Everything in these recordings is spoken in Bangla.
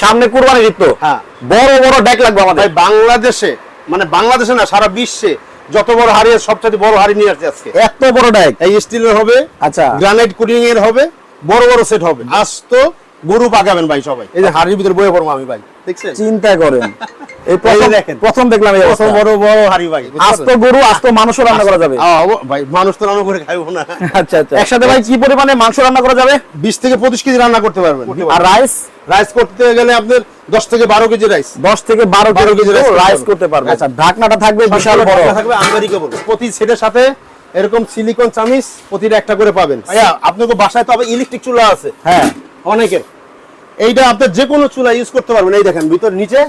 সামনে কুরবানি ঈদ তো। হ্যাঁ। বড় বড় ডেক লাগবে আমাদের। বাংলাদেশে মানে বাংলাদেশে না সারা বিশ্বে যত বড় হাড়ি আছে, সবচেয়ে বড় হারি নিয়ে আসছে আজকে। এত বড় ডেক এই স্টিলের হবে আচ্ছা। গ্রানাইট কুটিং এর হবে বড় বড় সেট হবে। আজ তো গরু পাকাবেন ভাই সবাই। এই যে হাড়ির ভিতরে বয়ে পড়ব আমি ভাই দেখছেন? চিন্তা করেন। এই এই প্রথম যে দেখেন। প্রথম দেখলাম এই অবস্থা। বড় বড় হাড়ি ভাই আস্ত গরু আস্ত মাংস রান্না করা যাবে। ভাই মানুষ তো রান্না করে খাইবো না। আচ্ছা আচ্ছা। একসাথে ভাই কি পরিমাণে মাংস রান্না করা যাবে? বিশ থেকে পঁচিশ কেজি রান্না করতে পারবেন। আর রাইস? রাইস করতে গেলে আপনার দশ থেকে বারো কেজি রাইস। দশ থেকে 12 কেজি কেজি rice করতে রাইস করতে পারবে হ্যাঁ। আচ্ছা ঢাকনাটা থাকবে বিশাল বড়। থাকবে আমেরিকা বলব প্রতি সেটের সাথে এরকম সিলিকন চামিচ প্রতিটা একটা করে পাবেন। ভাইয়া বাসায় তো আবার ইলেকট্রিক চুলা আছে। হ্যাঁ। অনেকের। এইটা আপনার যে কোনো চুলা ইউজ করতে পারবেন। এই দেখেন ভিতর নিচে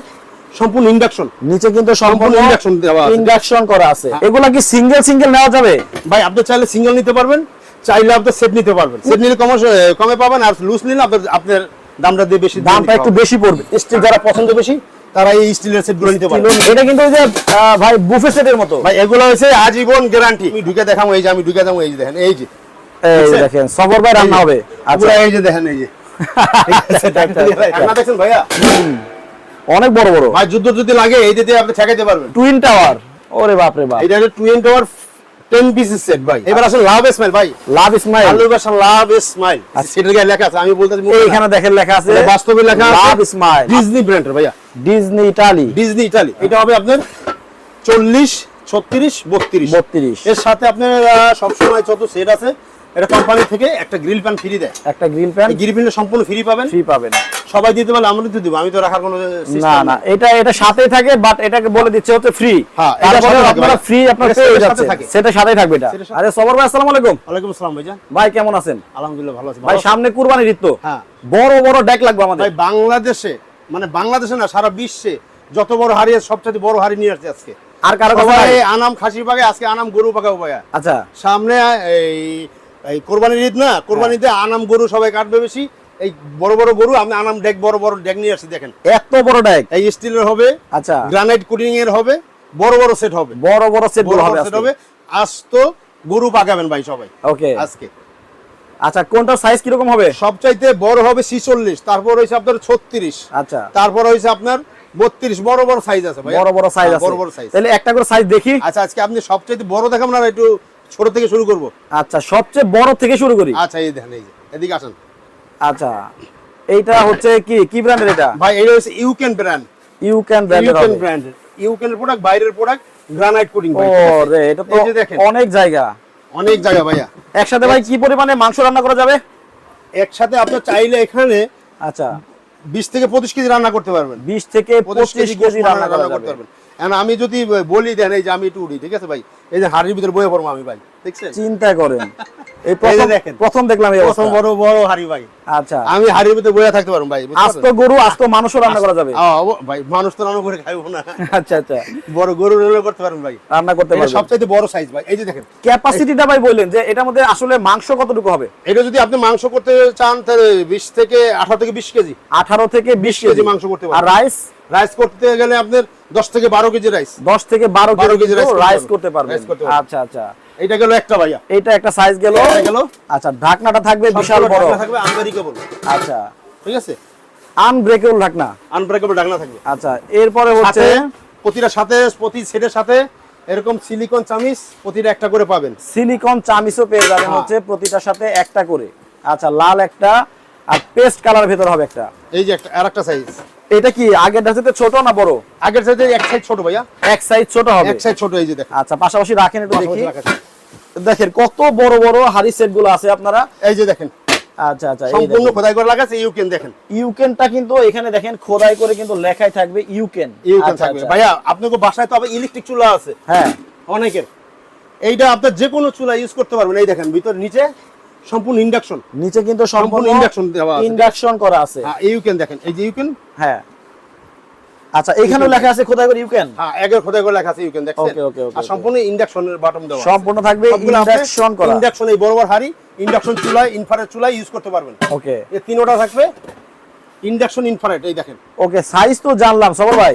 সম্পূর্ণ ইন্ডাকশন নিচে কিন্তু সম্পূর্ণ induction দেওয়া আছে। ইন্ডাকশন করা আছে। হ্যাঁ। এগুলা কি সিঙ্গেল সিঙ্গেল নেওয়া যাবে? ভাই আপনি চাইলে সিঙ্গেল নিতে পারবেন চাইলে আপনি সেট নিতে পারবেন। সেট নিলে কমে কমে পাবেন আর লুজ নিলে আপনার আপনার দামটা দিয়ে বেশি দামটা একটু বেশি পড়বে। স্টিল যারা পছন্দ বেশি তারা এই স্টিলের সেটগুলো নিতে পারবেন এটা কিন্তু ওই যে ভাই বুফে সেটের মতো। ভাই এগুলো হচ্ছে আজীবন গ্যারান্টি আমি ঢুকে দেখাবো এই যে আমি ঢুকে দেখাবো এই যে দেখেন এই যে। এই দেখেন সফর ভাই রান্না হবে। আচ্ছা। এই যে দেখেন এই যে। দেখছেন ভাইয়া? অনেক বড় বড়। ভাই যুদ্ধ যদি লাগে এই দিয়ে আপনি ঠেকাইতে পারবেন। টুইন টাওয়ার ওরে বাপ রে বাপ। এটা হচ্ছে two end tower ten pieces set ভাই। এবার আসলে লাভ স্মাইল ভাই। লাভ ইসমাইল আলুর বাসা লাভ স্মাইল সেটার গায়ে লেখা আছে আমি বলতে এইখানে দেখেন লেখা আছে বাস্তবে লেখা লাভ আছে ইসমাইল ডিজনি ব্র্যান্ডের ভাইয়া। ডিজনি ইটালি ডিজনি ইটালি এটা হবে আপনার চল্লিশ ছত্রিশ বত্রিশ। 32 এর সাথে আপনার সবসময় যত সেট আছে এটা কোম্পানি থেকে একটা গ্রিল প্যান ফ্রি দেয়। একটা গ্রিল প্যান গ্রিল প্যানটা সম্পূর্ণ ফ্রি পাবেন? ফ্রি পাবেন। সবাই দিতে পারলে আমরা তো দিব আমি তো রাখার কোনো না না এটা এটা সাথেই থাকে বাট এটাকে বলে দিচ্ছে হচ্ছে ফ্রি হ্যাঁ, এটা আপনারা ফ্রি আপনার পেয়ে যাচ্ছে সেটা সাথেই থাকবে এটা। আরে সবর ভাই আসসালামু আলাইকুম। ওয়ালাইকুম আসসালাম ভাইজান। ভাই কেমন আছেন? আলহামদুলিল্লাহ ভালো আছি। ভাই সামনে কুরবানির ঈদ তো। হ্যাঁ। বড় বড় ডেক লাগবে আমাদের। ভাই বাংলাদেশে মানে বাংলাদেশে না সারা বিশ্বে যত বড় হাড়ি আছে সবচেয়ে বড় হাড়ি নিয়ে আসছে আজকে। আর কারও? আনাম খাসি পাকে আজকে আনাম গরু ভাইয়া আচ্ছা। সামনে এই এই কোরবানির ঈদ না? কোরবানিতে আনাম গরু সবাই কাটবে বেশি। এই বড় বড় গরু আমি আনাম ডেক বড় বড় ডেক নিয়ে আসছি দেখেন। এত বড় ডেক? এই স্টিলের হবে আচ্ছা। গ্রানাইট কুটিং এর হবে বড় বড় সেট হবে। বড় বড় সেট হবে সেট হবে। আজ তো গরু পাকাবেন ভাই সবাই। ওকে। আজকে। আচ্ছা কোনটার সাইজ কীরকম হবে? সবচাইতে বড় হবে ছিচল্লিশ তারপর হয়েছে আপনার ছত্রিশ। আচ্ছা। তারপর হয়েছে আপনার বত্রিশ বড় বড় সাইজ আছে ভাই। বড় বড় সাইজ হ্যাঁ, আছে। বড় বড় সাইজ তাহলে একটা করে সাইজ দেখি। আচ্ছা আজকে আপনি সবচাইতে বড় দেখাবো না একটু ছোট থেকে শুরু করব। আচ্ছা সবচেয়ে বড় থেকে শুরু করি? আচ্ছা এই দেখেন এই যে এদিকে আসেন। আচ্ছা এইটা হচ্ছে কি? কি ব্র্যান্ডের এটা? ভাই এটা হচ্ছে ইউকেন ব্র্যান্ড ইউ ক্যান ব্র্যান্ডের ইউকেন হবে। ব্র্যান্ডের ইউকেন প্রোডাক্ট বাইরের প্রোডাক্ট গ্রানাইট কোটিং ও রে এটা তো। অনেক জায়গা। অনেক জায়গা ভাইয়া। একসাথে ভাই কি পরিমাণে মাংস রান্না করা যাবে? একসাথে আপনি চাইলে এখানে আচ্ছা। বিশ থেকে পঁচিশ কেজি রান্না করতে পারবেন। 20 থেকে পঁচিশ 25 কেজি রান্না করা করতে যাবে পারবেন। এখন আমি যদি বলি দেন এই যে আমি একটু উড়ি ঠিক আছে ভাই? এই যে হাড়ির ভিতরে বয়ে পড়ব আমি ভাই দেখছেন? চিন্তা করেন। এই প্রথম দেখেন। প্রথম দেখলাম এই প্রথম বড় বড় হাড়ি ভাই। আচ্ছা। আমি হাড়ির ভিতরে বয়ে থাকতে পারব ভাই আস্ত? গরু আস্ত মাংস রান্না করা যাবে। ভাই মানুষ তো রান্না করে খাইবো না। আচ্ছা আচ্ছা। বড় গরু রান্না করতে পারবেন ভাই। রান্না করতে পারবেন। সবচাইতে বড় সাইজ ভাই। এই যে দেখেন। ক্যাপাসিটিটা ভাই বললেন যে এটার মধ্যে আসলে মাংস কতটুকু হবে? এটা যদি আপনি মাংস করতে চান তাহলে বিশ থেকে আঠারো থেকে বিশ কেজি। 18 থেকে 20 কেজি কেজি। মাংস করতে পারবেন। আর রাইস রাইস করতে গেলে আপনার দশ থেকে বারো কেজি রাইস 10 থেকে 12 12 কেজি করতে রাইস করতে পারবেন। আচ্ছা আচ্ছা। এটা গেল একটা ভাইয়া। এইটা একটা সাইজ গেল। গেল। আচ্ছা ঢাকনাটা থাকবে বিশাল বড়। থাকবে আনব্রেকেবল আচ্ছা। ঠিক আছে? আনব্রেকেবল ঢাকনা। আনব্রেকেবল ঢাকনা থাকবে। আচ্ছা এরপরে হচ্ছে প্রতিটা সাথে প্রতি সেটের সাথে এরকম সিলিকন চামিচ প্রতিটা একটা করে পাবেন। সিলিকন চামিচও পেয়ে যাবেন হ্যাঁ। হচ্ছে প্রতিটার সাথে একটা করে। আচ্ছা লাল একটা আর পেস্ট কালার ভেতর হবে একটা। এই যে একটা আর একটা সাইজ এটা কি আগের ডাসিতে ছোট না বড়? আগের সাইজে এক সাইজ ছোট ভাইয়া। এক সাইজ ছোট হবে। এক সাইজ ছোট এই যে দেখেন। আচ্ছা পাশাপাশি রাখেন একটু দেখি। দেখেন কত বড় বড় হাড়ি সেটগুলো আছে আপনারা। এই যে দেখেন। আচ্ছা আচ্ছা সম্পূর্ণ খোদাই করে লাগাছে ইউকেন দেখেন। ইউকেনটা কিন্তু এখানে দেখেন খোদাই করে কিন্তু লেখাই থাকবে ইউকেন। ইউকেন আচ্ছা, থাকবে। আচ্ছা। ভাইয়া আপনাকে বাসায় তো আবার ইলেকট্রিক চুলা আছে। হ্যাঁ। অনেকের। এইটা আপনার যে কোনো চুলা ইউজ করতে পারবেন। এই দেখেন ভিতর নিচে সম্পূর্ণ ইন্ডাকশন নিচে কিন্তু সম্পূর্ণ ইন্ডাকশন দেওয়া আছে। ইন্ডাকশন করা আছে। হ্যাঁ ইউকেন দেখেন এই যে ইউকেন? হ্যাঁ। আচ্ছা এখানেও লেখা আছে খোদাই করে ইউকেন? হ্যাঁ খোদাই করে লেখা আছে ইউকেন দেখছেন? Okay, okay, okay, আর সম্পূর্ণ ইন্ডাকশনের বাটন দেওয়া। সম্পূর্ণ থাকবে ইন্ডাকশন করা। ইন্ডাকশন এই বড় বড় হাড়ি ইন্ডাকশন চুলায় ইনফ্রারেড চুলায় ইউজ করতে পারবেন। ওকে। এই তিনোটা থাকবে। ইন্ডাকশন ইনফ্রারেড এই দেখেন। ওকে সাইজ তো জানলাম সবার ভাই।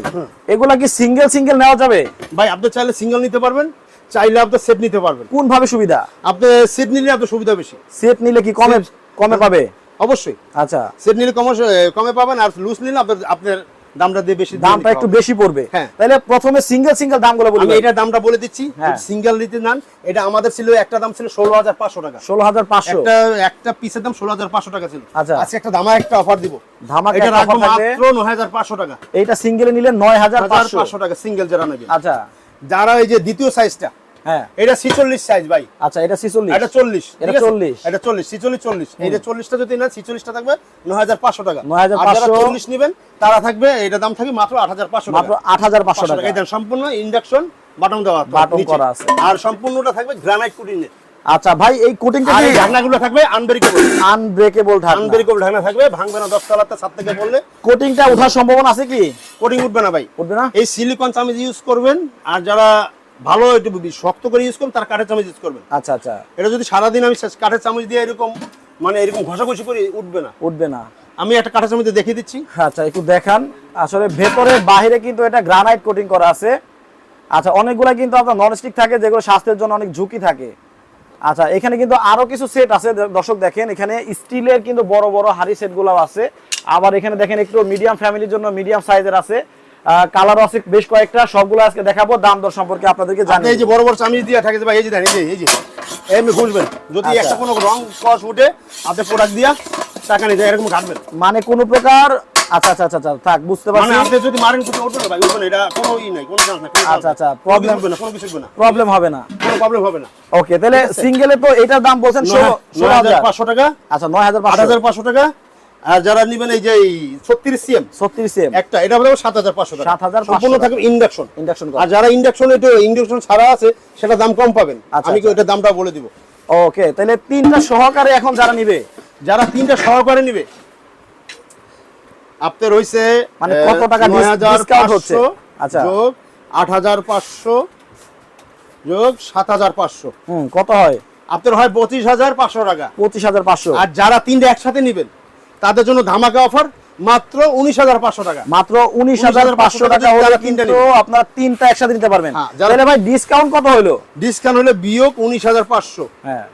এগুলা কি সিঙ্গেল সিঙ্গেল নেওয়া যাবে? ভাই আপনি চাইলে সিঙ্গেল নিতে পারবেন। চাইলে আপনি সেট নিতে পারবেন। কোন ভাবে সুবিধা? আপনি সেট নিলে আপনার সুবিধা বেশি। সেট নিলে কি কমে কমে পাবে? অবশ্যই। আচ্ছা। সেট নিলে কমে কমে পাবেন আর লুজ নিলে আপনার আপনার দামটা দিয়ে বেশি দামটা একটু বেশি পড়বে। হ্যাঁ। তাহলে প্রথমে সিঙ্গেল সিঙ্গেল দামগুলো বলি আমি এটার দামটা বলে দিচ্ছি। হ্যাঁ। সিঙ্গেল নিতে নেন। এটা আমাদের ছিল একটা দাম ছিল ষোলো হাজার পাঁচশো টাকা। ষোলো হাজার পাঁচশো। একটা একটা পিসের দাম ষোলো হাজার পাঁচশো টাকা ছিল। আচ্ছা। আজকে একটা দামা একটা অফার দিব। ধামাকা এটা রাখব মাত্র নয় হাজার পাঁচশো টাকা। এইটা সিঙ্গেলে নিলে নয় হাজার হাজার পাঁচশো। পাঁচশো টাকা সিঙ্গেল যারা নেবে। আচ্ছা। যারা এই যে দ্বিতীয় সাইজটা হ্যাঁ। এটা ছিচল্লিশ সাইজ ভাই। আচ্ছা এটা ছিচল্লিশ। এটা চল্লিশ এটা চল্লিশ। এটা চল্লিশ ছিচল্লিশ চল্লিশ। এটা চল্লিশটা যদি না ছিচল্লিশটা থাকবে নয় হাজার পাঁচশো টাকা। নয় হাজার পাঁচশো। চল্লিশ নেবেন তারা থাকবে এটা দাম থাকবে মাত্র আট হাজার পাঁচশো মাত্র আট হাজার পাঁচশো টাকা। এটা সম্পূর্ণ ইন্ডাকশন বাটন দেওয়া বাটন করা আছে। আর সম্পূর্ণটা থাকবে গ্রানাইট কুটিনে আচ্ছা ভাই এই কোটিংটা এই ঢাকনাগুলো থাকবে আনব্রেকেবল আনব্রেকেবল থাকবে আনব্রেকেবল ঢাকনা থাকবে ভাঙবে না দশ তলাতে ছাদ থেকে পড়লে। কোটিংটা ওঠার সম্ভাবনা আছে কি? কোটিং উঠবে না ভাই। উঠবে না? এই সিলিকন চামিজ ইউজ করবেন আর যারা ভালো একটু শক্ত করে ইউজ করবেন তারা কাঠের চামচ ইউজ করবেন। আচ্ছা আচ্ছা। এটা যদি সারাদিন আমি কাঠের চামচ দিয়ে এরকম মানে এরকম ঘষাঘষি করে উঠবে না। উঠবে না। আমি একটা কাঠের চামচ দিয়ে দেখিয়ে দিচ্ছি। আচ্ছা একটু দেখান। আসলে ভেতরে বাইরে কিন্তু এটা গ্রানাইট কোটিং করা আছে। আচ্ছা অনেকগুলা কিন্তু আপনার ননস্টিক থাকে যেগুলো স্বাস্থ্যের জন্য অনেক ঝুঁকি থাকে। আচ্ছা এখানে কিন্তু আরও কিছু সেট আছে। দর্শক দেখেন এখানে স্টিলের কিন্তু বড় বড় হাড়ি সেটগুলো আছে। আবার এখানে দেখেন একটু মিডিয়াম ফ্যামিলির জন্য মিডিয়াম সাইজের আছে। কালার আছে বেশ কয়েকটা। সবগুলো আজকে দেখাবো। দাম দর সম্পর্কে আপনাদেরকে আপনি জানি এই যে বড় বড় চামিচ দিয়ে থাকে ভাই এই যে দেখেন এই যে এই যে। এমনি ঘুষবেন যদি আচ্ছা। একটা কোনো রং কস উঠে আপনি প্রোডাক্ট দিয়া টাকা নিতে এরকম ঘাটবেন। মানে কোনো প্রকার আচ্ছা আচ্ছা আচ্ছা আচ্ছা, থাক বুঝতে মানে আপনি যদি মারেন কিছু উঠবে না ভাই উঠবে না এটা কোনো ই নাই কোনো চান্স নাই আচ্ছা, আচ্ছা, problem problem- হবে না কোনো কিছু হবে না। প্রবলেম হবে না। কোনো প্রবলেম হবে না। ওকে তাহলে সিঙ্গেলে তো এটার দাম বলছেন ষোলো ষোলো হাজার। পাঁচশো টাকা। আচ্ছা নয় হাজার আট পাঁচশো হাজার পাঁচশো টাকা। আর যারা নিবেন এই যে ছত্রিশ সিএম। ছত্রিশ সেম একটা এটা হলো সাত হাজার পাঁচশো টাকা। 7,500 সম্পূর্ণ থাকবে ইন্ডাকশন ইন্ডাকশন আর যারা ইন্ডাকশন ইন্ডাকশন ছাড়া আছে সেটা দাম কম পাবেন। আচ্ছা, আমি কি আচ্ছা। ওইটার দামটা বলে দিব। ওকে তাহলে তিনটা সহকারে এখন যারা নিবে? যারা তিনটা সহকারে নিবে আপনার হইছে মানে কত টাকা discount হচ্ছে? আচ্ছা। যোগ আট হাজার পাঁচশো যোগ সাত হাজার পাঁচশো। হুম কত হয়? আপনার হয় পঁচিশ হাজার পাঁচশো টাকা। পঁচিশ হাজার পাঁচশো। আর যারা তিনটা একসাথে নিবেন তাদের জন্য ধামাকা অফার মাত্র উনিশ হাজার পাঁচশো টাকা। মাত্র উনিশ হাজার পাঁচশো 19,500 টাকা হলে কিন্তু। আপনারা তিনটা একসাথে নিতে পারবেন। হ্যাঁ, তাহলে ভাই ডিসকাউন্ট কত হলো ডিসকাউন্ট হলে বিয়োগ উনিশ হাজার পাঁচশো। হ্যাঁ।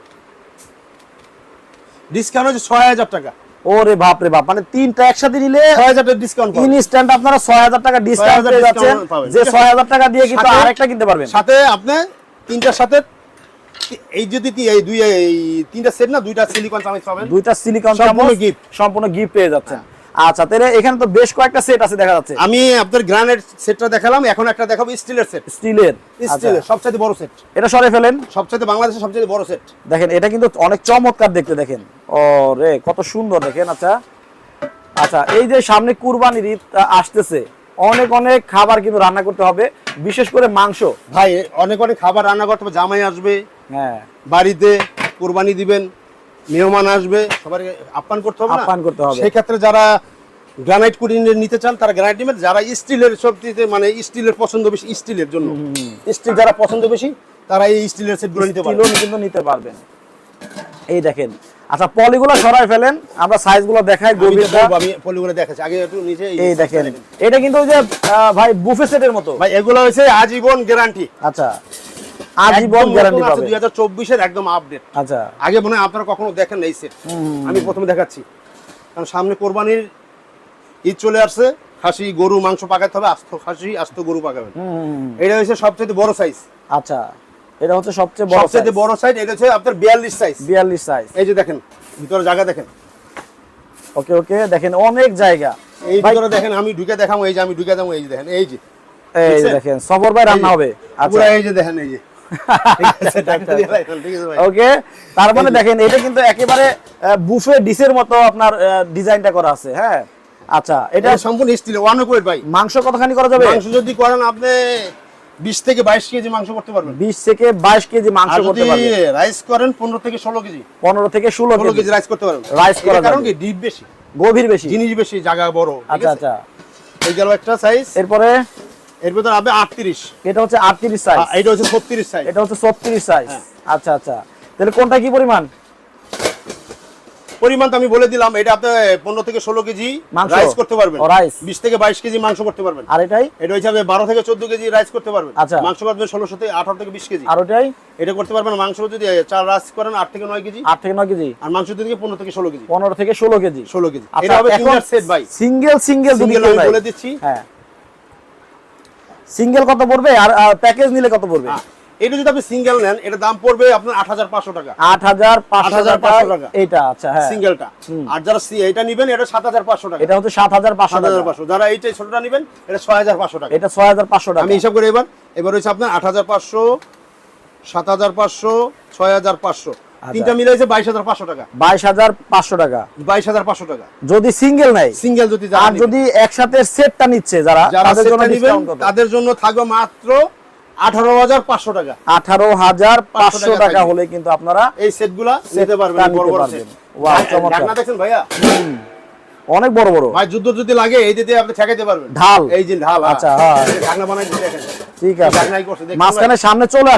ডিসকাউন্ট হচ্ছে ছয় হাজার টাকা। ওরে বাপ রে বাপ মানে তিনটা একসাথে নিলে টাকা ডিসকাউন্ট ইনস্ট্যান্ট আপনারা ছয় হাজার টাকা ডিসকাউন্ট পেয়ে যাচ্ছেন। যে ঠিক আছে? ছয় হাজার টাকা দিয়ে কিন্তু আরেকটা কিনতে পারবেন। সাথে আপনি তিনটার সাথে এই যদি এই দুই এই তিনটা সেট না দুইটা সিলিকন চামচ পাবেন। দুইটা সিলিকন সম্পূর্ণ গিফট সম্পূর্ণ গিফট পেয়ে যাচ্ছেন। আচ্ছা তাহলে এখানে তো বেশ কয়েকটা সেট আছে দেখা যাচ্ছে। আমি আপনার গ্রানাইট সেটটা দেখালাম এখন একটা দেখাবো স্টিলের সেট স্টিলের স্টিলের সবচেয়ে বড় সেট এটা সরে ফেলেন। সবচেয়ে বাংলাদেশের সবচেয়ে বড় সেট দেখেন এটা কিন্তু অনেক চমৎকার দেখতে দেখেন। ও রে কত সুন্দর দেখেন আচ্ছা। আচ্ছা এই যে সামনে কুরবানির ঈদ আসতেছে অনেক অনেক খাবার কিন্তু রান্না করতে হবে বিশেষ করে মাংস। ভাই অনেক অনেক খাবার রান্না করতে হবে জামাই আসবে হ্যাঁ। বাড়িতে কোরবানি দিবেন মেহমান আসবে সবাই আপ্যায়ন করতে হবে না? আপ্যায়ন করতে হবে। সেই ক্ষেত্রে যারা গ্রানাইট কুটিন নিতে চান তারা গ্রানাইট নেবেন। যারা স্টিলের সবচেয়ে মানে স্টিলের পছন্দ বেশি স্টিলের জন্য। স্টিল যারা পছন্দ বেশি তারা এই স্টিলের সেটগুলো নিতে পারবে কিলো কিন্তু নিতে পারবেন। এই দেখেন। আচ্ছা পলিগুলো সরাই ফেলেন। আমরা সাইজগুলো দেখাই বলব, আমি পলিগুলো দেখাচ্ছি। আগে একটু নিচে এই দেখেন। এটা কিন্তু ওই যে ভাই বুফে সেটের মতো। ভাই এগুলো হচ্ছে আজীবন গ্যারান্টি আচ্ছা। আজীবন গ্যারান্টি পাবে। দুই হাজার চব্বিশের একদম আপডেট আচ্ছা। আগে মনে হয় আপনারা কখনো দেখেন এই সেট আমি প্রথমে দেখাচ্ছি। কারণ সামনে কোরবানির ঈদ চলে আসছে খাসি গরু মাংস পাকাতে হবে আস্ত খাসি আস্ত গরু পাকাবেন। এটা হচ্ছে সবচেয়ে বড় সাইজ আচ্ছা। এটা হচ্ছে সবচেয়ে বড় সবচেয়ে বড় সাইজ এটা হচ্ছে আপনার বিয়াল্লিশ সাইজ বিয়াল্লিশ সাইজ এই যে দেখেন ভিতরে জায়গা দেখেন। ওকে ওকে দেখেন অনেক জায়গা। এই ভিতরে দেখেন আমি ঢুকে দেখাবো এই যে আমি ঢুকে দেখাবো এই যে দেখেন এই যে। এই দেখেন সবর ভাই রান্না হবে। আচ্ছা। এই যে দেখেন এই যে। ঠিক আছে, ঢাকনা দিয়ে রাখেন, ঠিক আছে ভাই? ওকে তার মানে দেখেন এটা কিন্তু একেবারে বুফে ডিশের মতো আপনার ডিজাইনটা করা আছে হ্যাঁ? আচ্ছা এটা সম্পূর্ণ স্টিল ওয়ান ওয়েট ভাই। মাংস কতখানি করা যাবে? মাংস যদি করেন আপনি বিশ থেকে বাইশ কেজি মাংস করতে পারবেন। বিশ থেকে বাইশ কেজি মাংস করতে যদি রাইস করেন পনেরো থেকে ষোলো কেজি। পনেরো থেকে ষোলো ষোলো কেজি। কেজি রাইস করতে পারবেন। Rice করা কারণ কি? ডিপ বেশি। গভীর বেশি। জিনিস বেশি জায়গা বড় আচ্ছা আচ্ছা। এই গেল একটা সাইজ এরপরে এর ভিতরে হবে আটত্রিশ। এটা হচ্ছে আটত্রিশ সাইজ এটা হচ্ছে ছত্রিশ সাইজ এটা হচ্ছে ছত্রিশ সাইজ হ্যাঁ। আচ্ছা আচ্ছা। তাহলে কোনটা কি পরিমাণ? পরিমাণ তো আমি বলে দিলাম এটা আপনি পনেরো থেকে ষোলো কেজি রাইস করতে পারবেন। rice। বিশ থেকে বাইশ কেজি মাংস করতে পারবেন। আর এটাই? এটা হিসাবে বারো থেকে চোদ্দ কেজি রাইস করতে পারবেন। আচ্ছা। মাংস পাবেন ষোলোশো থেকে আঠারো থেকে বিশ কেজি। আর ওটাই? এটা করতে পারবেন মাংস যদি চার রাইস করেন আট থেকে নয় কেজি। আট থেকে নয় কেজি। আর মাংস থেকে পনেরো থেকে ষোলো কেজি। পনেরো থেকে ষোলো কেজি। ষোলো কেজি। আচ্ছা, এটা হবে ফিঙ্গার সেট ভাই। সিঙ্গেল সিঙ্গেল নেয়, বলে দিচ্ছি। হ্যাঁ। সিঙ্গেল কত পড়বে? আর প্যাকেজ নিলে কত পড়বে? এটা যদি আপনি সিঙ্গেল নেন এটা দাম পড়বে আপনার আট হাজার পাঁচশো টাকা। আট হাজার পাঁচশো 8,500 টাকা টাকা। এইটা আচ্ছা হ্যাঁ। সিঙ্গেলটা। আর যারা এটা নিবেন এটা সাত হাজার পাঁচশো টাকা। এটা হচ্ছে সাত হাজার পাঁচশো হাজার পাঁচশো। যারা এইটাই ছোটটা নিবেন এটা ছয় হাজার পাঁচশো টাকা। এটা ছয় হাজার পাঁচশো টাকা। আমি হিসাব করে এবার। এবার হচ্ছে আপনার আট হাজার পাঁচশো সাত হাজার পাঁচশো ছয় হাজার পাঁচশো। তিনটা মিলে হচ্ছে বাইশ হাজার পাঁচশো টাকা। বাইশ হাজার পাঁচশো টাকা। বাইশ হাজার পাঁচশো টাকা। যদি সিঙ্গেল নাই সিঙ্গেল যদি আর যদি একসাথে সেটটা নিচ্ছে যারা তাদের জন্য ডিসকাউন্ট তাদের জন্য থাকবে মাত্র আঠারো হাজার পাঁচশো টাকা। আঠারো হাজার পাঁচশো টাকা হলে কিন্তু আপনারা এই সেটগুলা নিতে পারবেন বড় বড়। সেট ভাইয়া? অনেক বড় বড়। ভাই যুদ্ধ যদি লাগে এই দিতে আপনি ঠেকাইতে পারবেন। ঢাল। এই যে ঢাল আচ্ছা, হ্যাঁ। ঢাকনা বানাই দিতে দেখেন। ঠিক আছে। মাঝখানে সামনে চলে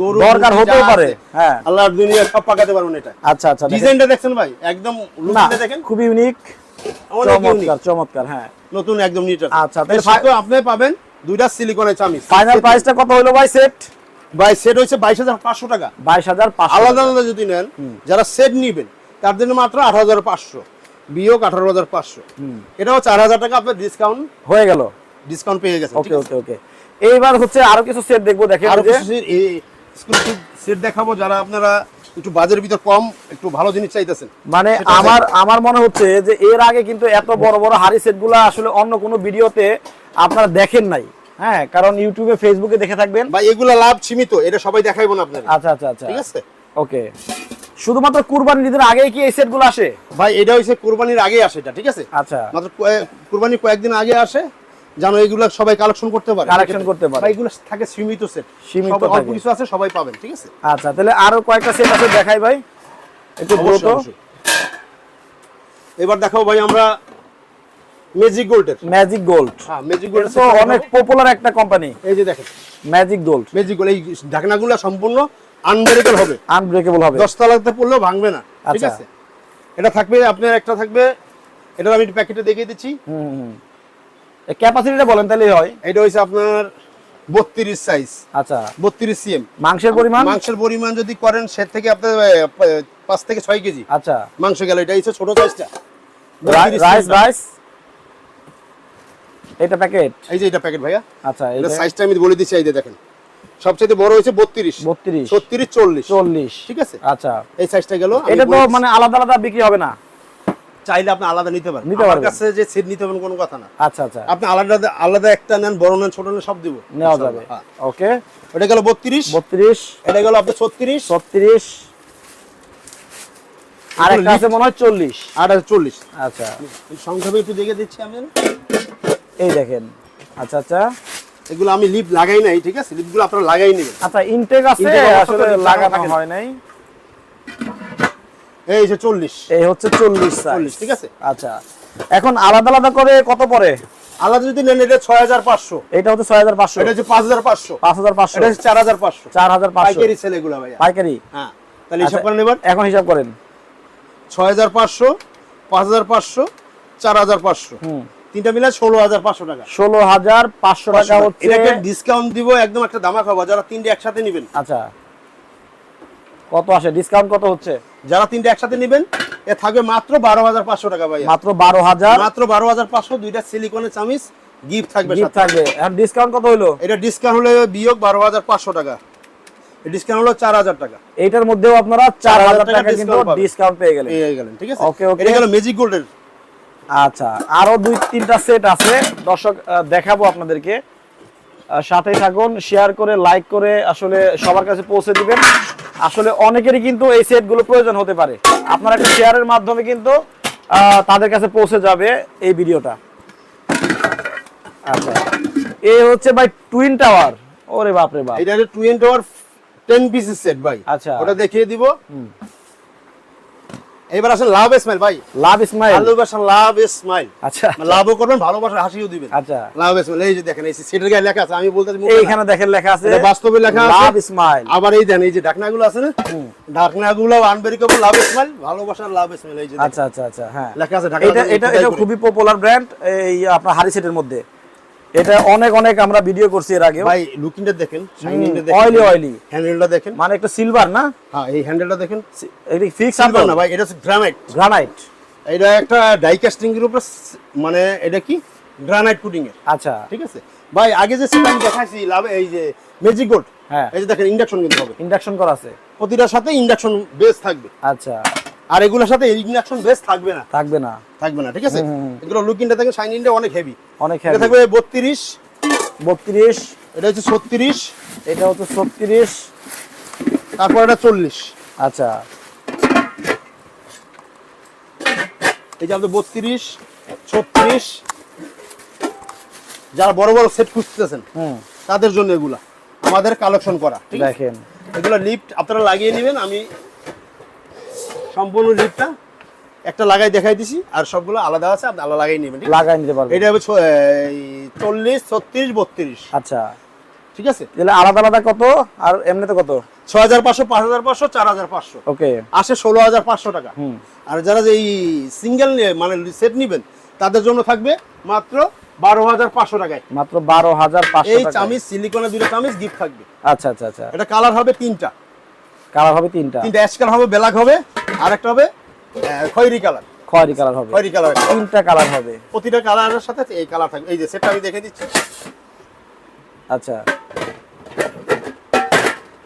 গরু, দরকার হতেও পারে। হ্যাঁ। আল্লাহর দুনিয়া সব পাকাতে পারবেন এটা। আচ্ছা আচ্ছা ডিজাইনটা দেখছেন ভাই? একদম লুকটা দেখেন। খুবই ইউনিক। চমৎকার চমৎকার হ্যাঁ। নতুন একদম নিট আচ্ছা, তাহলে আপনি পাবেন দুইটা সিলিকনের চামিচ। ফাইনাল প্রাইসটা কত হলো ভাই সেট ভাই সেট হচ্ছে বাইশ হাজার পাঁচশো টাকা। বাইশ হাজার আলাদা আলাদা যদি নেন যারা সেট নিবেন তার জন্য মাত্র আঠারো হাজার পাঁচশো। বিয়োগ আঠারো হাজার পাঁচশো। এটাও চার হাজার টাকা আপনার ডিসকাউন্ট হয়ে গেল। ডিসকাউন্ট পেয়ে গেছেন ওকে ওকে ওকে এইবার হচ্ছে আরও কিছু সেট দেখব দেখেন আর যে- সেট দেখাবো যারা আপনারা একটু বাজারের ভিতর কম একটু ভালো জিনিস চাইতেছেন। মানে আমার আমার মনে হচ্ছে যে এর আগে কিন্তু এত বড় বড় হাড়ি সেটগুলো আসলে অন্য কোনো ভিডিওতে আপনারা দেখেন নাই। হ্যাঁ কারণ ইউটিউবে ফেসবুকে দেখে থাকবেন। বা এগুলা লাভ সীমিত এটা সবাই দেখাইবো না আপনার আচ্ছা আচ্ছা আচ্ছা। ঠিক আছে? ওকে শুধুমাত্র কুরবানির ঈদের আগেই কি এই সেটগুলো আসে? ভাই এটা হচ্ছে কোরবানির আগে আসে এটা ঠিক আছে? আচ্ছা। মাত্র কুরবানির কয়েকদিন আগে আসে জানো এগুলো সবাই কালেকশন করতে পারে Collection করতে পারে। ভাই এগুলো থাকে সীমিত সেট সীমিত অল্প। কিছু আছে সবাই পাবেন ঠিক আছে? আচ্ছা তাহলে আরও কয়েকটা সেট আছে দেখাই ভাই। একটু অবশ্যই। এবার দেখাবো ভাই আমরা ম্যাজিক গোল্ডের ম্যাজিক গোল্ড হ্যাঁ ম্যাজিক গোল্ড তো অনেক পপুলার একটা কোম্পানি এই যে দেখেন। ম্যাজিক গোল্ড ম্যাজিক গোল্ড এই ঢাকনাগুলো সম্পূর্ণ আনব্রেকেবল হবে। আনব্রেকেবল হবে। দশতলাতে পড়লেও ভাঙবে না। ঠিক আচ্ছা। আছে? এটা থাকবে আপনার একটা থাকবে। এটা আমি প্যাকেটে দেখিয়ে দিচ্ছি। ক্যাপাসিটিটা বলেন তাহলেই হয়। এটা হচ্ছে আপনার বত্রিশ সাইজ আচ্ছা। বত্রিশ সিএম মাংসের পরিমাণ? মাংসের পরিমাণ যদি করেন সে থেকে আপনার পাঁচ থেকে ছয় কেজি। আচ্ছা। মাংস গেল এটা হচ্ছে ছোট সাইজটা রাইস রাইস। এটা প্যাকেট? এই যে এটা প্যাকেট ভাইয়া। আচ্ছা এটা সাইজটা আমি বলে দিচ্ছি এই যে দেখেন। সবচেয়ে বড় হয়েছে বত্রিশ। বত্রিশ। ছত্রিশ চল্লিশ। চল্লিশ। ঠিক আছে? আচ্ছা। এই সাইজটা গেল এটা তো মানে আলাদা আলাদা বিক্রি হবে না? চাইলে আপনি আলাদা নিতে পারেন। নিতে পারবেন। কাছে যে সেট নিতে পারবেন কোনো কথা না। আচ্ছা আচ্ছা। আপনি আলাদা আলাদা একটা নেন বড় নেন ছোট নেন সব দিব। নেওয়া যাবে। হ্যাঁ। ওকে। এটা গেল বত্রিশ। বত্রিশ। এটা গেল আপনার ছত্রিশ। ছত্রিশ। আর একটা আছে মনে হয় আচ্ছা। সংক্ষেপে একটু দেখে দিচ্ছি আমি। এই দেখেন। আচ্ছা আচ্ছা। এগুলো আমি লিপ লাগাই নাই ঠিক আছে? লিপগুলো আপনারা লাগাই নেবেন। আচ্ছা ইনটেক আছে আসলে লাগানো। হয় নাই। এই যে চল্লিশ। এই হচ্ছে চল্লিশ চল্লিশ সাইজ ঠিক আছে? আচ্ছা এখন আলাদা আলাদা করে কত পড়ে? আলাদা যদি নেন এটা ছয় হাজার পাঁচশো। এটা হচ্ছে ছয় হাজার পাঁচশো। এটা হচ্ছে পাঁচ হাজার পাঁচশো। পাঁচ হাজার পাঁচশো। এটা হচ্ছে চার হাজার পাঁচশো। চার হাজার পাঁচশো। পাইকারি সেল এগুলো ভাইয়া। পাইকারি? হ্যাঁ তাহলে হিসাব আচ্ছা, করেন এবার এখন হিসাব করেন। ছয় হাজার পাঁচশো পাঁচ হাজার পাঁচশো চার হাজার পাঁচশো। হুম। তিনটা মিলে ষোলো হাজার পাঁচশো টাকা। ষোলো হাজার পাঁচশো টাকা হচ্ছে ডিসকাউন্ট দিব একদম একটা দামা খাব যারা তিনটে একসাথে নেবেন। আচ্ছা। কত আসে? ডিসকাউন্ট কত হচ্ছে? যারা তিনটে একসাথে নেবেন এ থাকবে মাত্র বারো হাজার পাঁচশো টাকা ভাই মাত্র বারো হাজার মাত্র বারো হাজার পাঁচশো দুইটা সিলিকনের চামিচ গিফট থাকবে গিফট থাকবে। এখন ডিসকাউন্ট কত হলো এটা ডিসকাউন্ট হলে বিয়োগ বারো হাজার পাঁচশো টাকা। ডিসকাউন্ট হলো চার হাজার টাকা। এইটার মধ্যেও আপনারা চার হাজার টাকা টাকা কিন্তু ডিসকাউন্ট পেয়ে গেলেন। পেয়ে গেলেন ঠিক আছে? Okay, okay. এটা ম্যাজিক গোল্ডের আচ্ছা আরও দুই তিনটা সেট আছে। দর্শক দেখাবো আপনাদেরকে। সাথে থাকুন শেয়ার করে লাইক করে আসলে সবার কাছে পৌঁছে দিবেন। আসলে অনেকেরই কিন্তু এই সেটগুলো প্রয়োজন হতে পারে। আপনার একটা শেয়ারের মাধ্যমে কিন্তু তাদের কাছে পৌঁছে যাবে এই ভিডিওটা। আচ্ছা এই হচ্ছে ভাই টুইন টাওয়ার ওরে বাপরে বাপ। এটা হচ্ছে টোয়েন্টি আওয়ার টেন পিসের সেট ভাই। আচ্ছা। ওটা দেখিয়ে দিব। এবার আসেন লাভ স্মাইল ভাই। লাভ ভালোবাসা লাভ স্মাইল আচ্ছা। লাভও করবেন হাসিও দিবেন। আচ্ছা। লাভ স্মাইল এই যে দেখেন এই সেটের গায়ে লেখা আছে আমি বলতে এইখানে দেখেন লেখা আছে বাস্তবে লেখা আছে। লাভ ইসমাইল আবার এই দেন এই যে ঢাকনাগুলো আছে না ঢাকনাগুলো আনবেরিকেবল লাভ স্মাইল ভালোবাসার লাভ স্মাইল এই যে আচ্ছা আচ্ছা আচ্ছা হ্যাঁ। লেখা আছে এটা এটা খুবই পপুলার ব্র্যান্ড এই আপনার হারি সেটের মধ্যে। এটা অনেক অনেক আমরা ভিডিও করছি এর আগে ভাই লুকিংটা দেখেন শাইনিংটা দেখেন। অয়েলি অয়েলি হ্যান্ডেলটা দেখেন। মানে একটা সিলভার না? হ্যাঁ এই হ্যান্ডেলটা দেখেন। এটা ফিক্স সিলভার না ভাই এটা হচ্ছে গ্রানাইট গ্রানাইট এটা একটা ডাই কাস্টিং এর উপর মানে এটা কি? গ্রানাইট পুডিং এর। আচ্ছা। ঠিক আছে? ভাই আগে যে আমি দেখাইছি লাভ এই যে ম্যাজিক গোল্ড হ্যাঁ। এই যে দেখেন ইন্ডাকশন কিন্তু হবে। ইন্ডাকশন করা আছে। প্রতিটার সাথে ইন্ডাকশন বেস থাকবে। আচ্ছা। আর এগুলোর সাথে ইন্ডাকশন বেস থাকবে না। থাকবে না। থাকবে না ঠিক আছে? হুম, হুম, হুম। এগুলো লুকিংটা দেখেন শাইনিংটা অনেক হেভি অনেক এটা হেভি থাকবে বত্রিশ। বত্রিশ। এটা হচ্ছে ছত্রিশ। এটা হচ্ছে ছত্রিশ। তারপর এটা চল্লিশ। আচ্ছা। এই যে আমাদের বত্রিশ ছত্রিশ। যারা বড় বড় সেট খুঁজতেছেন হুম। তাদের জন্য এগুলা। আমাদের কালেকশন করা দেখেন। এগুলো লিফট আপনারা লাগিয়ে নেবেন আমি সম্পূর্ণ লিফটটা একটা লাগাই দেখাই দিছি আর সবগুলো আলাদা আছে আপনি আলাদা লাগাই নেবেন লাগাই নিতে পারবেন। এটা হবে চল্লিশ ছত্রিশ বত্রিশ। আচ্ছা। ঠিক আছে? তাহলে আলাদা আলাদা কত আর এমনিতে কত? ছ হাজার পাঁচশো পাঁচ হাজার পাঁচশো চার হাজার পাঁচশো। ওকে। আসে ষোলো হাজার পাঁচশো টাকা। হুম। আর যারা যে এই সিঙ্গেল মানে সেট নেবেন তাদের জন্য থাকবে মাত্র বারো হাজার পাঁচশো টাকায়। মাত্র বারো হাজার পাঁচশো এই চামিচ সিলিকনের দুটো চামিচ গিফট থাকবে। আচ্ছা আচ্ছা আচ্ছা। এটা কালার হবে তিনটা। কালার হবে তিনটা। তিনটা অ্যাশ কালার হবে ব্ল্যাক হবে আর একটা হবে খয়েরি কালার। খয়েরি কালার হবে। খয়েরি কালার। তিনটা কালার হবে। প্রতিটা কালারের সাথে এই কালার থাকবে। এই যে সেটটা আমি দেখে দিচ্ছি। আচ্ছা।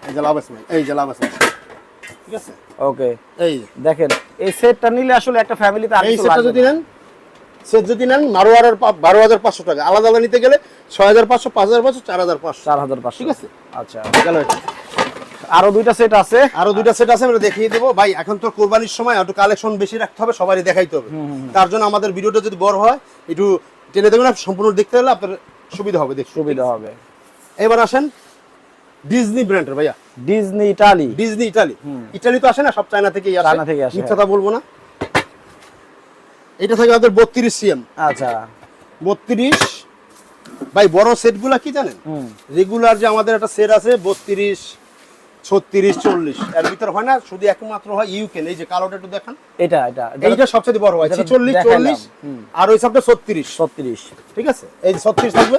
এই যে লাভ এই যে লাভ ঠিক আছে? ওকে। এই দেখেন এই সেটটা নিলে আসলে একটা ফ্যামিলিতে আর এই সেটটা যদি নেন সেট যদি নেন বারো হাজার পা- বারো হাজার পাঁচশো টাকা। আলাদা আলাদা নিতে গেলে ছয় হাজার পাঁচশো পাঁচ হাজার পাঁচশো চার হাজার পাঁচশো। চার হাজার পাঁচশো। ঠিক আছে? আচ্ছা। গেল। আরও দুইটা সেট আছে। আরও দুইটা সেট আছে আমরা দেখিয়ে দেবো। ভাই এখন তো কোরবানির সময় একটু কালেকশন বেশি রাখতে হবে সবারই দেখাইতে হবে। তার জন্য আমাদের ভিডিওটা যদি বড় হয় একটু টেনে দেবেন সম্পূর্ণ দেখতে হলে আপনার সুবিধা হবে দেখ সুবিধা হবে। এবার আসেন ডিজনি ব্র্যান্ডের ভাইয়া। Disney Italy Disney Italy Italy তো আসে না সব চায়না আসে। চায়না থেকে আসে, কথা বলব না। এটা থাকে আমাদের বত্রিশ সিএম আচ্ছা। বত্রিশ। ভাই বড় সেটগুলা কি জানেন? রেগুলার যে আমাদের একটা সেট আছে বত্রিশ ছত্রিশ চল্লিশ। এর ভিতর হয় না শুধু একমাত্র হয় ইউকেন এই যে কালোটা একটু দেখান। এটা এটা। এইটা সবচেয়ে বড় হয়। দেখাইলাম, চল্লিশ আর ওই সবটা ছত্রিশ। ছত্রিশ। ঠিক আছে? এই যে ছত্রিশ থাকবে।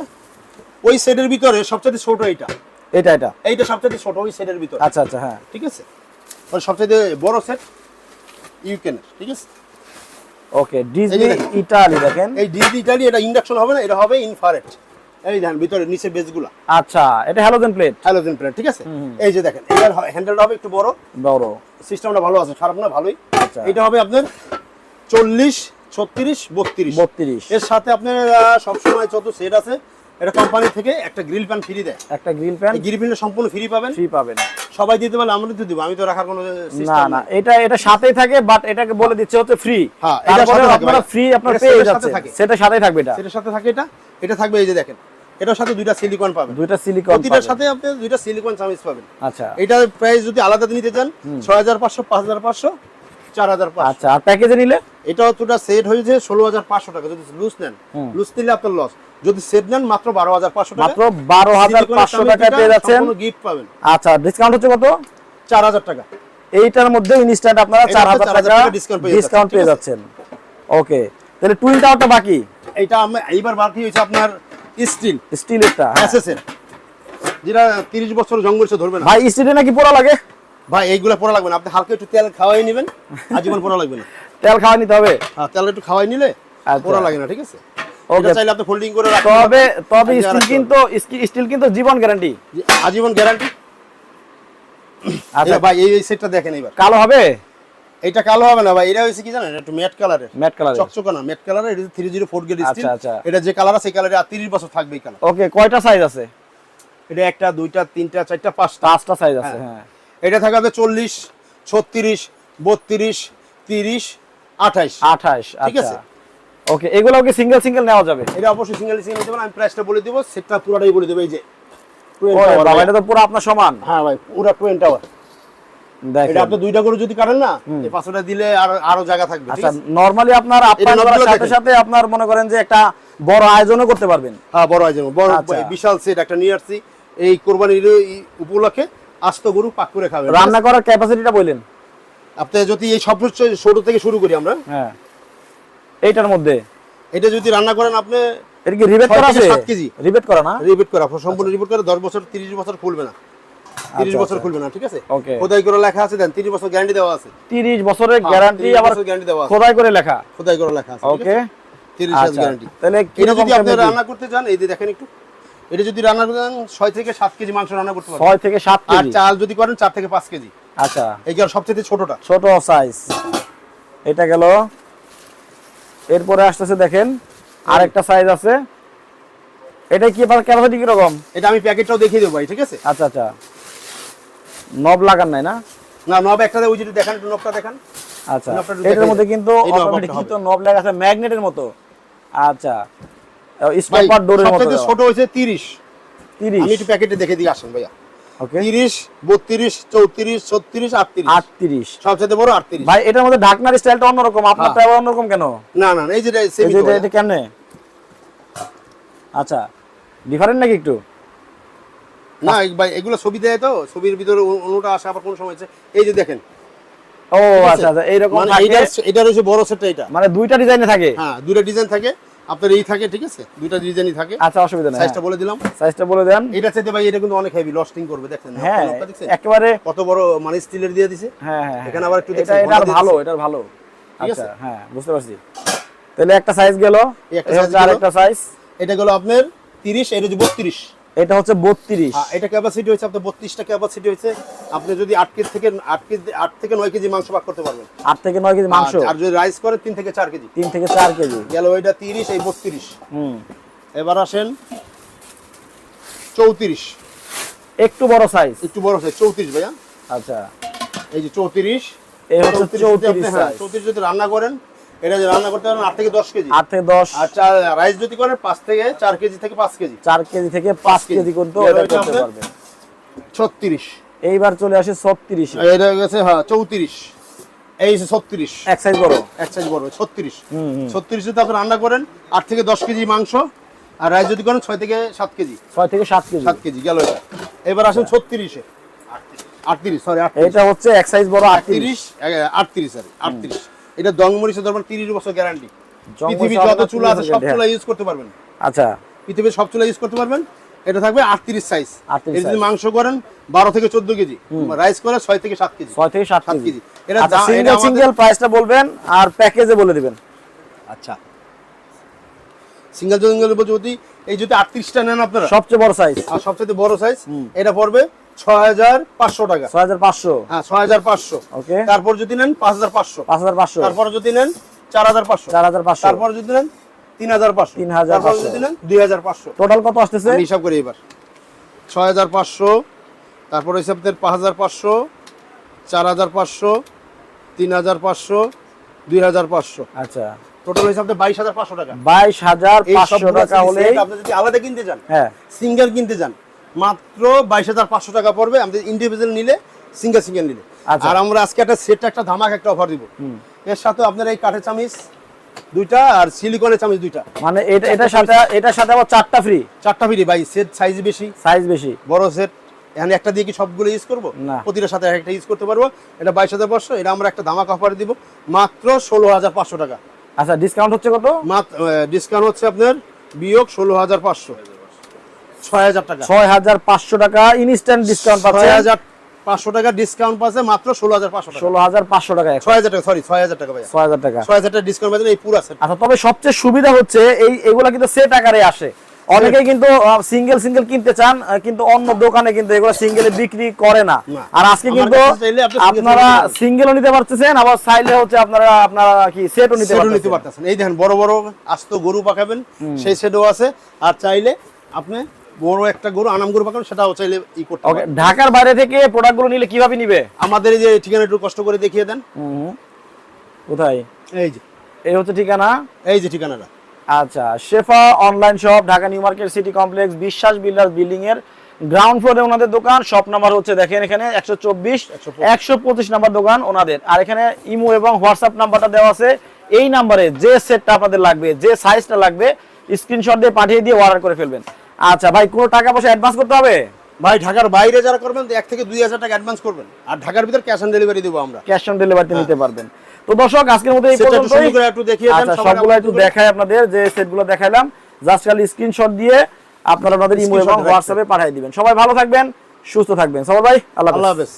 ওই সেটের ভিতরে সবচেয়ে ছোট এইটা। এটা এটা। এইটা সবচেয়ে ছোট ওই সেটের ভিতরে। আচ্ছা আচ্ছা হ্যাঁ। ঠিক আছে? মানে সবচেয়ে বড় সেট ইউকেনের ঠিক আছে? ওকে ডিজনি। ইটালি দেখেন। এই ডিজনি ইটালি এটা ইন্ডাকশন হবে না এটা হবে ইনফারেট এই দেখেন ভিতরে নিচে আচ্ছা এটা হ্যালোজেন প্লেট হ্যালোজেন প্লেট ঠিক আছে? এই যে দেখেন এটার হ্যান্ডেলটা হবে একটু বড়। বড়। সিস্টেমটা ভালো আছে খারাপ না ভালোই। আচ্ছা। এটা হবে আপনার চল্লিশ ছত্রিশ বত্রিশ। বত্রিশ। এর সাথে আপনার সবসময় যত সেট আছে এটা কোম্পানি থেকে একটা গ্রিল প্যান ফ্রি দেয়। একটা গ্রিল প্যান এই গ্রিল প্যানটা সম্পূর্ণ ফ্রি পাবেন। ফ্রি পাবেন। সবাই দিতে পারলে আমরা তো দিব আমি তো রাখার কোনো না সিস্টেম না এটা এটা সাথেই থাকে বাট এটাকে বলে দিচ্ছে হচ্ছে ফ্রি হ্যাঁ, তারপরে সাথে আপনারা ফ্রি আপনার পেয়ে যাচ্ছে থাকে। সেটার সাথেই থাকবে এটা। এটার সাথে থাকে এটা। এটা থাকবে এই যে দেখেন। এটার সাথে দুইটা সিলিকন পাবেন। দুইটা সিলিকন প্রতিটার সাথে আপনি দুইটা সিলিকন চামিচ পাবেন। আচ্ছা। এটার প্রাইস যদি আলাদা নিতে চান ছয় হাজার পাঁচশো পাঁচ হাজার পাঁচশো চার হাজার পাঁচশো। আচ্ছা আর প্যাকেজে নিলে? এটা অতটা সেট হয়েছে ষোলো হাজার পাঁচশো টাকা। যদি লুজ নেন লুজ নিলে আপনার লস যদি সেট নেন মাত্র বারো হাজার পাঁচশো টাকা। মাত্র বারো হাজার পাঁচশো টাকায় পেয়ে যাচ্ছেন। গিফট পাবেন। আচ্ছা ডিসকাউন্ট হচ্ছে কত? চার হাজার টাকা। এইটার মধ্যে ইনস্ট্যান্ট আপনারা এটাতে 4,000 টাকা ডিসকাউন্ট পেয়ে যাচ্ছেন ওকে তাহলে টুইন টাওয়ারটা বাকি? আমি এইবার বাকি হয়েছে আপনার স্টিল। স্টিলেরটা এসএসএর যেটা তিরিশ বছর জঙ্গল সে ধরবে না। ভাই স্টিলে নাকি পোড়া লাগে? ভাই এইগুলো পড়া লাগবে না। আপনি হালকা একটু তেল খাওয়াই নেবেন আজীবন পড়া লাগবে না। তেল খাওয়া নিতে হবে? হ্যাঁ তেল একটু খাওয়াই নিলে আচ্ছা। পড়া লাগে না ঠিক আছে. এটা চাইলে আপনি ফোল্ডিং করে রাখতে তবে তবে স্টিল কিন্তু স্টিল কিন্তু জীবন গ্যারান্টি আজীবন গ্যারান্টি আচ্ছা। ভাই এই সেটটা দেখেন এবার কালো হবে? এটা কালো হবে না ভাই এটা হচ্ছে কি জানেন? একটু ম্যাট কালারের ম্যাট কালার চকচকা না ম্যাট কালারের এটা থ্রি জিরো ফোর গেট আচ্ছা, আচ্ছা। এটা যে কালার আছে এই কালারে আর তিরিশ বছর থাকবে এই কালার ওকে কয়টা সাইজ আছে? এটা একটা দুইটা তিনটা চারটা পাঁচটা। পাঁচটা সাইজ আছে হ্যাঁ। হ্যাঁ। এটা থাকবে আপনার চল্লিশ ছত্রিশ বত্রিশ তিরিশ আঠাইশ। আঠাশ ঠিক আচ্ছা। আছে। ওকে এগুলো কি সিঙ্গেল সিঙ্গেল নেওয়া যাবে? এটা অবশ্যই সিঙ্গেল সিঙ্গেল নিতে পারেন আমি প্রাইসটা বলে দিব সেটটা পুরোটাই বলে দেবো এই যে। বাবা এটা তো পুরো আপনার সমান। হ্যাঁ ভাই পুরো টুয়েন টাওয়ার দেখেন। এটা আপনি দুইটা গরু যদি কাটেন না এই পাঁচটা দিলে আর আরও জায়গা থাকবে আচ্ছা নরমালি আপনার আপ্যায়ন করার সাথে দেখেন। সাথে আপনার মনে করেন যে একটা বড় আয়োজনও করতে পারবেন। হ্যাঁ বড় আয়োজন বড় আচ্ছা। বিশাল সেট একটা নিয়ে আসছি। এই কোরবানির উপলক্ষে আস্ত গরু পাক করে খাবেন। রান্না করার ক্যাপাসিটিটা আপনি যদি এই সর্বোচ্চ ছোট থেকে শুরু করি আমরা। হ্যাঁ। এইটার মধ্যে? এটা যদি রান্না করেন আপনি এটা কি রিবেট করা আছে? সাত কেজি। রিবেট করা না? করা সম্পূর্ণ রিপিট করে দশ বছর তিরিশ বছর খুলবে না। তিরিশ আচ্ছা, বছর আচ্ছা। খুলবে না ঠিক আছে. খোদাই করে লেখা আছে দেন তিরিশ বছর গ্যারান্টি দেওয়া আছে। 30 বছরের গ্যারান্টি আবার বছর guarantee দেওয়া আছে। খোদাই করে লেখা। খোদাই করে লেখা আছে ওকে তিরিশ আচ্ছা। গ্যারান্টি তাহলে এটা কীরকম যদি আপনি রান্না করতে চান এই যে দেখেন একটু এটা যদি রান্না করতে চান ছয় থেকে সাত কেজি মাংস রান্না করতে পারবেন। ছয় থেকে সাত আর চাল যদি করেন চার থেকে পাঁচ কেজি। আচ্ছা। সবচেয়ে ছোটটা। ছোট সাইজ এটা গেল। এরপরে আসতেছে দেখেন আরেকটা সাইজ আছে। এটা কি আপনার ক্যাপাসিটি কীরকম? এটা আমি প্যাকেটটাও দেখিয়ে দেবো ভাই ঠিক আছে? আচ্ছা আচ্ছা। নব লাগান নাই না? না নব একটা ওই যদি দেখান একটু নবটা দেখান। আচ্ছা এটার মধ্যে কিন্তু অটোমেটিক কিন্তু নব লাগা আছে ম্যাগনেটের মতো। আচ্ছা স্টপার ডোরের মতো। সবচেয়ে ছোট হয়েছে তিরিশ। আমি একটু প্যাকেটে দেখে দিয়ে আসেন ভাইয়া। ওকে। তিরিশ বত্রিশ চৌত্রিশ ছত্রিশ আটত্রিশ। 38 সবচেয়ে বড় আটত্রিশ। ভাই এটার মধ্যে ঢাকনার স্টাইলটা অন্যরকম আপনারটা আবার অন্যরকম কেন? না না এই যে এই সেমি এটা কেমনে? আচ্ছা ডিফারেন্ট নাকি একটু? না ভাই এগুলো ছবি দেয় তো ছবির ভিতরে অন্যটা আসে আবার কোন সময় হচ্ছে এই যে দেখেন। ও আচ্ছা আচ্ছা এইরকম মানে এইটা এটা রয়েছে বড় সেটটা এটা। মানে দুইটা ডিজাইনে থাকে? হ্যাঁ দুইটা ডিজাইন থাকে আপনার এই থাকে ঠিক আছে? দুইটা ডিজাইনই থাকে। আচ্ছা অসুবিধা নেই সাইজটা বলে দিলাম। সাইজটা বলে দেন। এটা চাইতে ভাই এটা কিন্তু অনেক হেভি লস্টিং করবে দেখেন হ্যাঁ? একেবারে কত বড় মানে স্টিলের দিয়ে দিছে। হ্যাঁ হ্যাঁ এখানে আবার একটু এটা এটা ভালো এটা ভালো। ঠিক আচ্ছা আছে? হ্যাঁ বুঝতে পারছি। তাহলে একটা সাইজ গেল একটা গেল। আরেকটা সাইজ এটা গেল আপনার তিরিশ এটা হচ্ছে বত্রিশ। এটা হচ্ছে 32 এটা ক্যাপাসিটি হচ্ছে আপনার বত্রিশটা ক্যাপাসিটি হচ্ছে আপনি যদি আট কেজি থেকে আট কেজি আট থেকে নয় কেজি মাংস ভাগ করতে পারবেন। 8 থেকে 9 কেজি মাংস? আর- আর যদি রাইস করে তিন থেকে চার কেজি। 3 থেকে 4 কেজি। গেল ওইটা তিরিশ এই বত্রিশ। হুম। এবার আসেন চৌত্রিশ। একটু বড় সাইজ একটু বড় সাইজ চৌত্রিশ ভাইয়া। আচ্ছা। এই যে চৌত্রিশ। এই হচ্ছে 34 হ্যাঁ সাইজ যদি রান্না করেন এটা রান্না করতে পারেন আট থেকে দশ কেজি। 8 থেকে 10 আর চার রাইস যদি করেন পাঁচ থেকে চার কেজি থেকে পাঁচ কেজি। 4 কেজি থেকে 5 কেজি। কিন্তু এটা করতে পারবেন। ছত্রিশ। এইবার চলে আসে 36 এটা গেছে হ্যাঁ চৌত্রিশ। এই যে ছত্রিশ। এক সাইজ বড়। এক সাইজ বড় ছত্রিশ। হুম, হুম। ছত্রিশ যদি আপনি রান্না করেন আট থেকে দশ কেজি মাংস। আর রাইস যদি করেন ছয় থেকে সাত কেজি। 6 থেকে 7 কেজি। সাত কেজি গেল এটা। এবার আসেন ছত্রিশে। আটত্রিশ সরি এটা হচ্ছে এক সাইজ বড় 38 তিরিশ আটত্রিশ সরি আটত্রিশ। এটা ধরবেন তিরিশ বছর গ্যারান্টি পৃথিবীর যত চুলা আছে সব। চুলা ইউজ করতে পারবেন। আচ্ছা। পৃথিবীর সব চুলা ইউজ করতে পারবেন। এটা থাকবে আটত্রিশ সাইজ 38 যদি মাংস করেন বারো থেকে চোদ্দ কেজি। রাইস করে ছয় থেকে সাত কেজি। 6 থেকে সাত কেজি। এটা সিঙ্গেল সিঙ্গেল প্রাইসটা বলবেন আর প্যাকেজে বলে দিবেন। আচ্ছা। সিঙ্গেল সিঙ্গেল যদি এই যদি আটত্রিশটা নেন আপনারা। সবচেয়ে বড় সাইজ আর সবচেয়ে বড় সাইজ এটা পড়বে ছয় হাজার পাঁচশো টাকা। 6500 হ্যাঁ ছয় হাজার পাঁচশো। ওকে। তারপর যদি নেন পাঁচ হাজার পাঁচশো। 5500 তারপর যদি নেন চার হাজার পাঁচশো। 4500 তারপর যদি নেন তিন হাজার পাঁচশো। 3500 তারপর যদি নেন দুই হাজার পাঁচশো। টোটাল কত আসতেছে? আমি হিসাব করি এবার। ছয় হাজার পাঁচশো তারপর হচ্ছে আপনাদের পাঁচ হাজার পাঁচশো চার হাজার পাঁচশো তিন হাজার পাঁচশো দুই হাজার পাঁচশো। আচ্ছা। টোটাল হচ্ছে আপনাদের বাইশ হাজার পাঁচশো টাকা। এই 22500 সবগুলো টাকা হলে আপনি যদি আলাদা কিনতে চান হ্যাঁ। সিঙ্গেল কিনতে যান মাত্র বাইশ হাজার পাঁচশো টাকা পড়বে। আমাদের ইন্ডিভিজুয়াল নিলে সিঙ্গেল সিঙ্গেল নিলে। আচ্ছা। আর আমরা আজকে একটা সেট একটা ধামাক একটা অফার দিব। এর সাথে আপনার এই কাঠের চামিচ দুইটা আর সিলিকনের চামিচ দুইটা। মানে এটা এটার সাথে এটার সাথে আবার চারটা ফ্রি চারটা ফিরি ভাই সেট সাইজ বেশি। সাইজ বেশি। বড় সেট এখানে একটা দিয়ে কি সবগুলো ইউজ করব? না। প্রতিটার সাথে একটা ইউজ করতে পারব। এটা বাইশ হাজার পাঁচশো এটা আমরা একটা ধামাক অফার দিব। মাত্র ষোলো হাজার পাঁচশো টাকা। আচ্ছা ডিসকাউন্ট হচ্ছে কত? মাত্র ডিসকাউন্ট হচ্ছে আপনার বিয়োগ ষোলো হাজার পাঁচশো। ছয় হাজার টাকা। 6500 টাকা ইনস্ট্যান্ট ডিসকাউন্ট টাকা পাচ্ছে মাত্র ষোলো হাজার পাঁচশো টাকা। 16500 টাকা এখন। ছয় হাজার টাকা সরি ছয় হাজার টাকা ভাইয়া। 6000 টাকা। ছয় হাজার টাকা ডিসকাউন্ট পাচ্ছেন এই পুরো সেট আচ্ছা তবে সবচেয়ে সুবিধা হচ্ছে এই এগুলা কিন্তু সেট আকারে আসে। অনেকেই কিন্তু সিঙ্গেল সিঙ্গেল কিনতে চান কিন্তু অন্য দোকানে কিন্তু এগুলো সিঙ্গেলে বিক্রি করে না। আর আজকে কিন্তু আপনারা সিঙ্গেলও নিতে পারতেছেন আবার চাইলে হচ্ছে আপনারা আপনারা কি সেটও নিতে নিতে পারতেছেন। পারতেছেন। এই দেখেন বড় বড় আস্ত গরু পাকাবেন সেই সেটও আছে। আর চাইলে আপনি বড় একটা গরু আনাম গরু পাকাবেন সেটাও চাইলে ই করতে ওকে ঢাকার বাইরে থেকে প্রোডাক্টগুলো নিলে কীভাবে নিবে? আমাদের এই যে ঠিকানা একটু কষ্ট করে দেখিয়ে দেন। কোথায়? এই যে। এই হচ্ছে ঠিকানা? এই যে ঠিকানাটা। আচ্ছা Shefa online shop Dhaka New Market City Complex Biswas builders building এর গ্রাউন্ড ফ্লোরে ওনাদের দোকান শপ নাম্বার হচ্ছে দেখেন এখানে একশো চব্বিশ একশো পঁচিশ। নাম্বার দোকান ওনাদের। আর এখানে ইমো এবং হোয়াটসঅ্যাপ নাম্বারটা দেওয়া আছে। এই নাম্বারে যে সেটটা আপনাদের লাগবে যে সাইজটা লাগবে স্ক্রিনশট দিয়ে পাঠিয়ে দিয়ে অর্ডার করে ফেলবেন। আচ্ছা ভাই কোনো টাকা পয়সা অ্যাডভান্স করতে হবে? ভাই ঢাকার বাইরে যারা করবেন এক থেকে দুই হাজার টাকা অ্যাডভান্স করবেন। আর ঢাকার ভিতর ক্যাশ অন ডেলিভারি দেবো আমরা। ক্যাশ অন ডেলিভারিতে নিতে পারবেন। তো দর্শক আজকের মধ্যে এই পর্যন্ত একটু পর্যন্তই। একটু দেখিয়ে দেন আচ্ছা সবগুলো একটু। দেখাই আপনাদের যে সেটগুলো দেখাইলাম। জাস্ট খালি স্ক্রিনশট দিয়ে আপনারা আপনাদের ইমো এবং হোয়াটসঅ্যাপে পাঠিয়ে দিবেন। সবাই ভালো থাকবেন সুস্থ থাকবেন। সবাই ভাই আল্লাহ আল্লাহ হাফেজ।